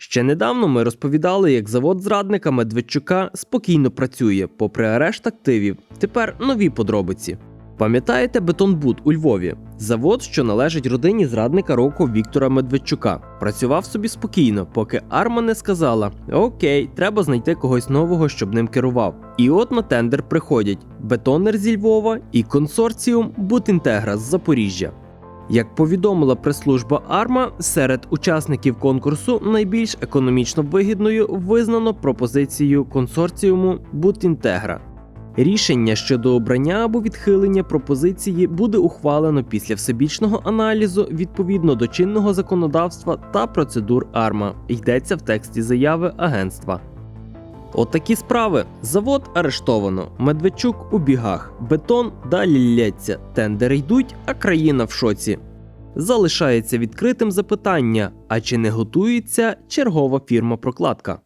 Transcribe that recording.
Ще недавно ми розповідали, як завод зрадника Медведчука спокійно працює, попри арешт активів. Тепер нові подробиці. Пам'ятаєте Бетонбуд у Львові? Завод, що належить родині зрадника року Віктора Медведчука. Працював собі спокійно, поки Арма не сказала: Окей, треба знайти когось нового, щоб ним керував. І от на тендер приходять бетонер зі Львова і консорціум Бутінтегра з Запоріжжя. Як повідомила прес-служба Арма, серед учасників конкурсу найбільш економічно вигідною визнано пропозицію консорціуму Бутінтегра. Рішення щодо обрання або відхилення пропозиції буде ухвалено після всебічного аналізу відповідно до чинного законодавства та процедур АРМА. Йдеться в тексті заяви агентства. Отакі справи. Завод арештовано. Медведчук у бігах. Бетон далі лється. Тендери йдуть, а країна в шоці. Залишається відкритим запитання: а чи не готується чергова фірма прокладка?